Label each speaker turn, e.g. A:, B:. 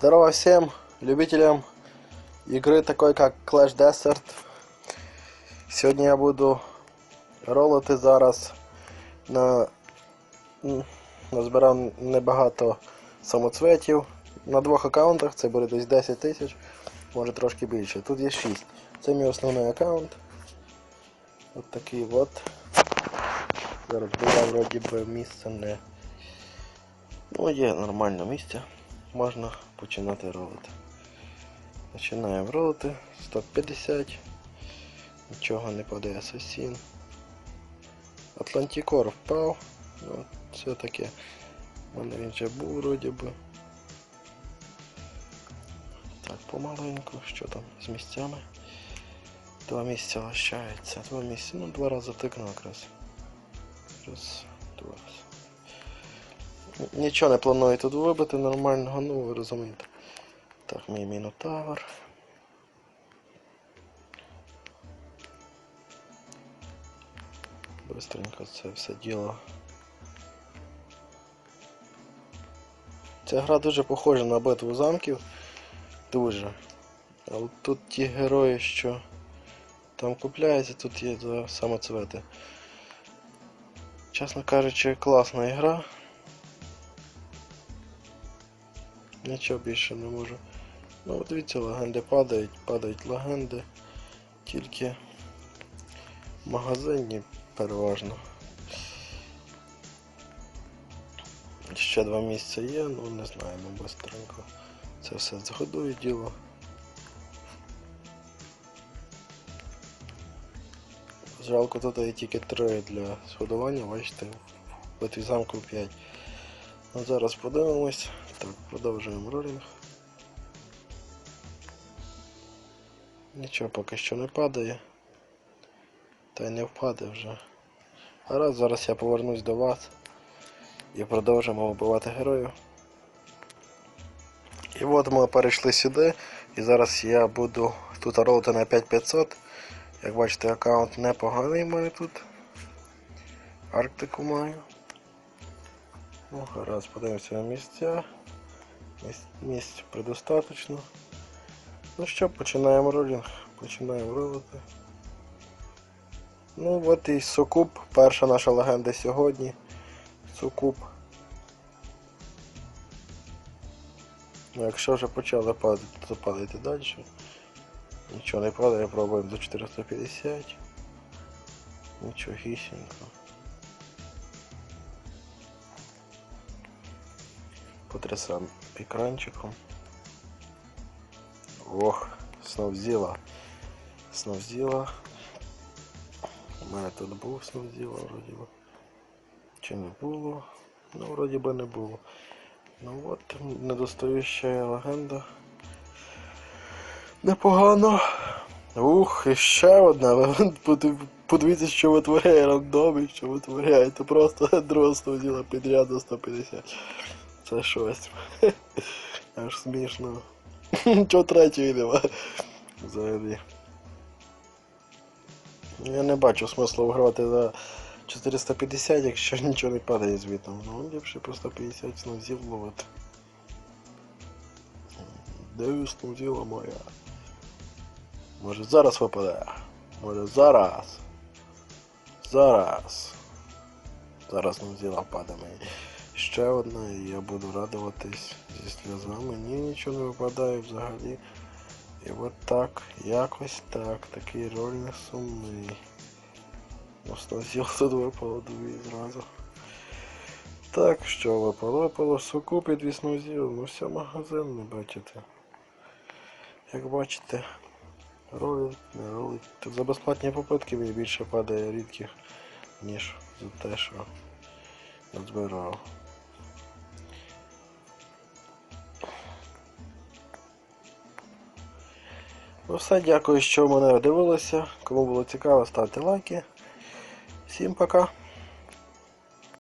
A: Здорово всем любителям игры такой как Clash Desert. Сьогодні я буду ролити зараз на назбирав небагато самоцветів на двох аккаунтах, це буде десь 10 тисяч, може трошки більше. Тут є 6. Це мій основний аккаунт. От такий от. Зараз було вроді би місце не. Ну, є нормальне місце. Можна починати ролити. Починаємо ролити. 150. Нічого не падає асасін. Атлантикор впав. Ну, все таке. У мене він вже був вроді би. Так, помаленьку, що там з місцями? Два місця лишається. Два місця. Ну, два рази тикну якраз. Раз. Нічого не планую тут вибити нормального, ну ви розумієте. Так, мій мінотавр. Быстренько це все діло. Ця гра дуже похожа на битву замків. Дуже. Але тут ті герої, що там купляються, тут є за самоцвети. Чесно кажучи, класна ігра. Нічого більше не можу. Ну от дивіться, легенди падають, падають легенди. Тільки в магазині переважно. Ще два місця є, ну не знаю, ну быстренько. Це все згодує діло. Жалко, тут є тільки три для сходування, бачите, в битві замку 5. Ну, зараз подивимось. Так, продовжуємо ролінг. Нічого поки що не падає. Та й не впаде вже. А раз зараз я повернусь до вас і продовжимо вбивати героїв. І от ми перейшли сюди. І зараз я буду тут ролити на 5500. Як бачите, аккаунт непоганий маю тут. Арктику маю. Ну, гаразд, подивимося на місця. Місць, місць предостаточно. Ну що, починаємо ролінг. Починаємо ролити. Ну от і Сокуб, перша наша легенда сьогодні. Сокуб. Ну, якщо вже почали падати, то падайте далі. Нічого не падає, пробуємо до 450. Нічого Потрясаем экранчиком. Ох, сновзіла. Сновзіла. У мене тут був сновзіла, вроді би. Чи не було? Ну, вроді би не було. Ну от, недостающа легенда. Непогано. Ух, і ще одна. Подивіться, що витворяє рандомі, що витворяє. Це просто друга сновзіла підряд на 150. Це щось. Аж смішно. Чого третьої нема? Взагалі. Я не бачу смислу вигравати за 450, якщо нічого не падає звідти. Ну, ліпше по 150 снузів ловити. Де снузіла моя? Може зараз випаде? Може зараз? Зараз. Зараз снузіла впаде мені. Ще одна, і я буду радуватись зі сльозами. Ні, нічого не випадає взагалі. І от так, якось так, такий роль не сумний. Основзіл тут випало дві зразу. Так, що випало? Випало суку під віснозіл, ну все магазин не бачите. Як бачите, ролить, не ролить. Тут за безплатні попитки мені більше падає рідких, ніж за те, що назбирав. Ну все, дякую, що мене дивилися. Кому було цікаво, ставте лайки. Всім пока.